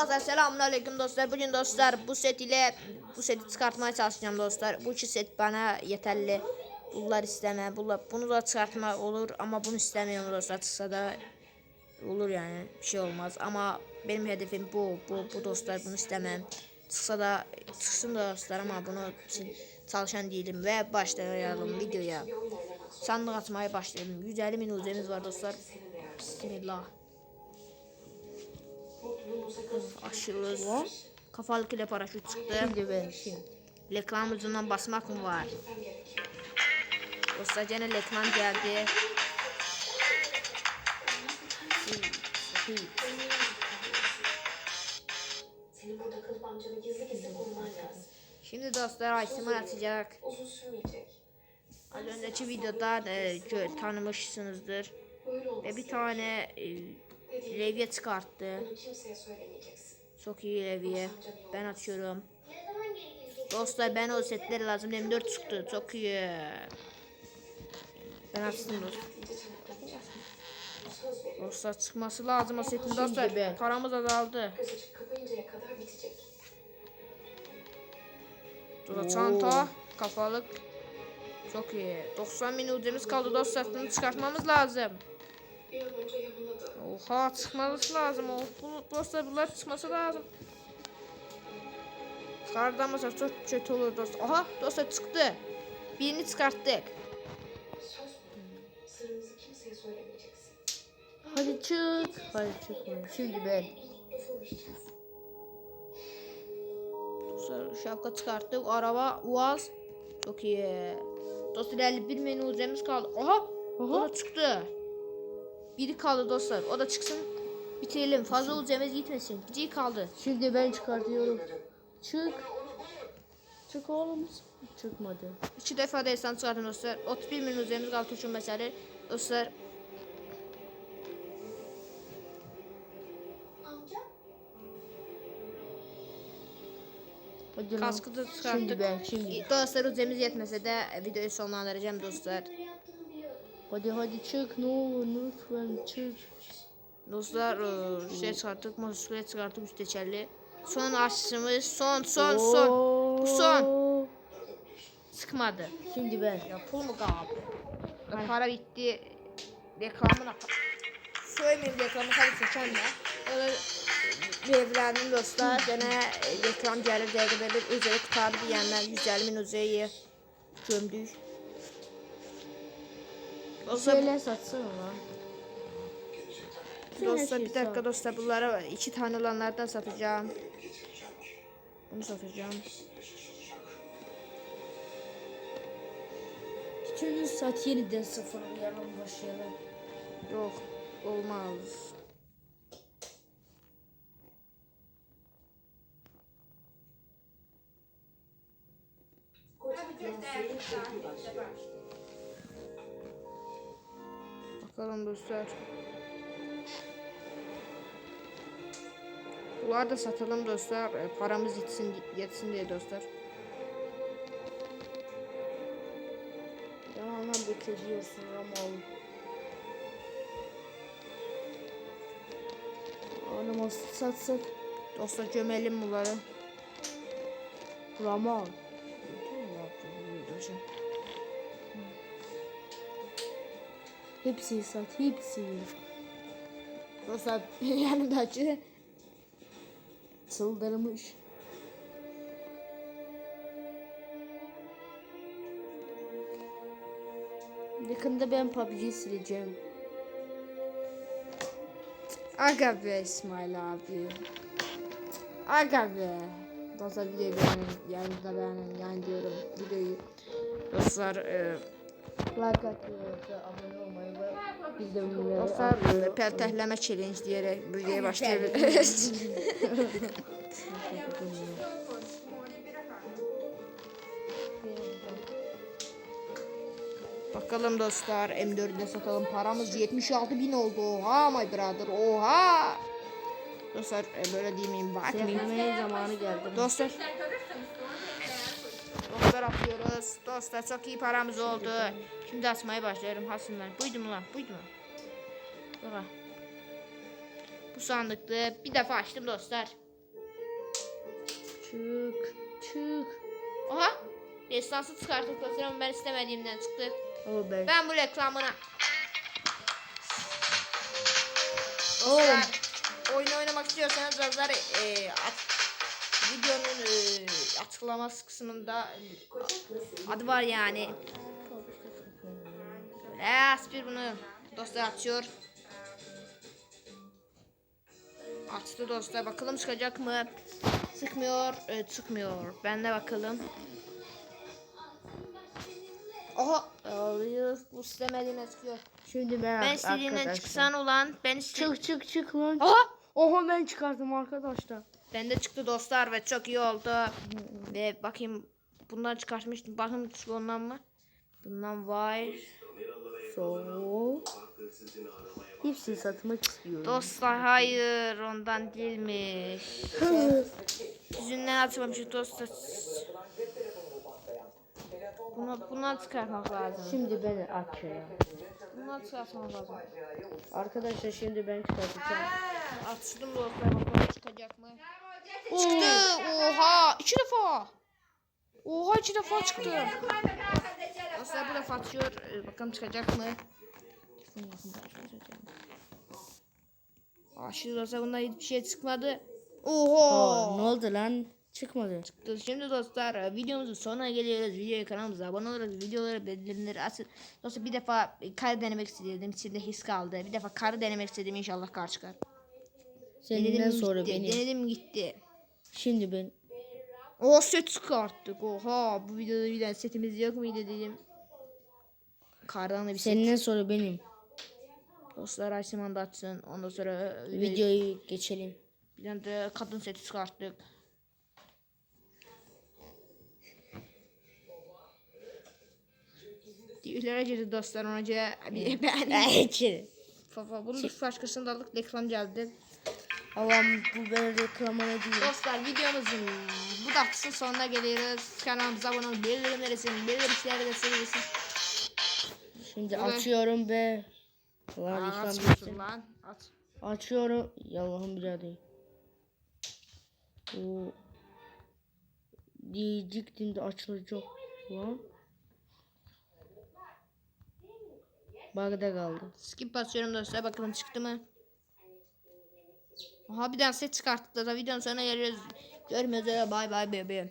Dostlar selamünaleyküm dostlar. Bugün dostlar bu set ile bu seti çıkartmaya çalışacağım dostlar. Bu iki set bana yeterli. Bunlar isteme. Bunlar, bunu da çıkartma olur ama bunu istemiyorum dostlar. Çıksa da olur yani bir şey olmaz. Ama benim hedefim bu. Bu, bu dostlar bunu istemem. Çıksa da çıksın dostlar ama bunu çalışan değilim ve başlayalım videoya. Sandık atmaya başlayalım. 150 bin uzemiz var dostlar. Bismillah. Aşırız. Kafalık ile paraşüt çıktı. Şimdi ben şimdi. Reklam ucundan basmak mı var? Dostlar gene reklam geldi. Senin burada kalıp amcanı gizli gizli bulman lazım. Şimdi dostlar Aysim'i atacak. Uzun sürmeyecek. Az önceki videoda e, tanımışsınızdır. Ve bir tane e, levye çıkarttı. Çok iyi levye. Ben atıyorum. Dostlar ben o setleri lazım. M4 çıktı. Çok iyi. Ben açtım dostlar. Veriyorum. Dostlar çıkması lazım o setin dostlar. ben. Paramız azaldı. Göz açıp kapayıncaya kadar bitecek. Burada çanta, kafalık. Çok iyi. 90 bin udemiz kaldı dostlar. Bunu çıkartmamız lazım. Bir an önce. Oha çıkması lazım. Oh, dostlar bunlar çıkması lazım. Çıkartamazsak çok kötü olur dostlar. Aha dostlar çıktı. Birini çıkarttık. Hadi çık. Hadi çık. Şimdi ben. Dostlar şapka çıkarttık. Araba, Uaz. Çok iyi. Dostlar 51 menü uzemiz kaldı. Aha. O da çıktı. Biri kaldı dostlar. O da çıksın. Bitirelim. Fazla uzemiz gitmesin. Biri kaldı. Şimdi ben çıkartıyorum. Çık. Çık oğlum. Çıkmadı. İki defa da insan çıkartın dostlar. 31 menü uzemiz kaldı. Üçün mesele. Dostlar kaskı da çıkarttık. Şimdi ben şimdi. Dostlar uzemiz yetmese de videoyu sonlandıracağım dostlar. Hadi hadi çık. Ne olur lütfen çık. Dostlar e, şey çıkarttık. Motosiklet çıkarttık üst tekerli. Son aşısımız. Son son son. Bu son. Oo. Çıkmadı. Şimdi ben. Ya pul mu kaldı? Para bitti. Reklamına Söylemeyeyim reklamı tabii seçenle. Öyle evlendim dostlar. Gene e, reklam gelir diye bir üzeri tutardı diyenler 150 bin üzeri gömdük. Dostlar, Şeyler satsana lan. dostlar bir dakika dostlar bunlara iki tane olanlardan satacağım. Bunu satacağım. Şunu sat yeniden sıfırlayalım başlayalım. Yok olmaz. Bakalım dostlar. Bunları da satalım dostlar. E, Paramız yetsin, yetsin diye dostlar. Yalandan bekletiyorsun Ramal. Anam satsak Dostlar gömelim bunları. Ramal. Hepsini sat hepsini. Dostlar yanındaki Çıldırmış. Yakında ben PUBG sileceğim. Aga be İsmail abi. Aga be. Dostlar videoyu beğenin. Yani da beğenin. Yani diyorum videoyu. Dostlar e, Like ve abone olmayı ve bildirimleri dostlar e, peltehleme challenge diyerek videoya başlayabiliriz. Bakalım dostlar M4'de satalım. Paramız 76 bin oldu. Oha my brother. Oha. Dostlar e, böyle değil miyim? Bakmayayım. Sevmeye zamanı geldi. Dostlar. Dostlar atıyoruz. Dostlar çok iyi paramız oldu. Şimdi açmaya başlıyorum hasımlar. Buydu mu lan? Buydu mu? Baba. Bu sandıkta bir defa açtım dostlar. Çık. Çık. Aha. Destansı çıkarttık dostlar ama ben istemediğimden çıktı. O ben. Ben bu reklamına. Dostlar, oyun oynamak istiyorsanız yazar e, at- videonun e, açıklaması kısmında e, adı var yani. Böyle aspir bunu dostlar atıyor. Açtı dostlar bakalım çıkacak mı? Çıkmıyor, e, çıkmıyor. Ben de bakalım. Oha, alıyor. Bu istemediğine çıkıyor. Şimdi ben, Ben istediğinden çıksan ulan. Ben iste- Çık çık çık lan. Aha! Oha ben çıkardım arkadaşlar. Bende çıktı dostlar ve çok iyi oldu. Ve bakayım bundan çıkartmıştım. Bakın ondan mı? Bundan var. So. Hepsini satmak istiyorum. Dostlar hayır ondan değilmiş. Yüzünden atmamışız dostlar. Bunu, bundan çıkartmak lazım. Şimdi ben açıyorum. Bundan çıkartmak lazım. Arkadaşlar şimdi ben çıkartacağım. Açtım dostlar çıkacak mı? Çıktı. Oha iki defa. Oha iki defa çıktı. Dostlar bu defa atıyor. Ee, Bakalım çıkacak mı? Aa, şimdi dostlar bundan hiçbir şey çıkmadı. Aa, Oha. ne oldu lan? Çıkmadı. Şimdi dostlar e, videomuzun sonuna geliyoruz. Videoya kanalımıza abone olarak videoları bildirimleri açın. Dostlar bir defa kar denemek istedim. İçinde his kaldı. Bir defa kar denemek istedim. İnşallah kar çıkar. Senden Denedim sonra gitti. benim. Denedim gitti. Şimdi ben. O set çıkarttık. Oha bu videoda bir tane setimiz yok muydu dedim. Kardan da bir set. Senden sonra benim. Dostlar Ayşeman da atsın. Ondan sonra e, Videoyu geçelim. bir tane de kadın seti çıkarttık. Diyorlara girdi dostlar göre bir ben. İçeri. Baba bunu da başkasını da aldık reklam geldi. Allah'ım bu böyle reklamına değil. Dostlar videomuzun bu dakikasının sonuna geliyoruz. Kanalımıza abone olun. Bildirimleri için, bildirimleri de seviyorsun. Şimdi Evet. açıyorum ve lan Aa, reklam lan. Aç. Açıyorum. Yallahım birader. O diyecektim de açılacak lan. Bug'da kaldı. Skip basıyorum dostlar bakalım çıktı mı? Tane set çıkarttık da videonun sonuna geliyoruz. Görmüyoruz. Bay bay bebeğim.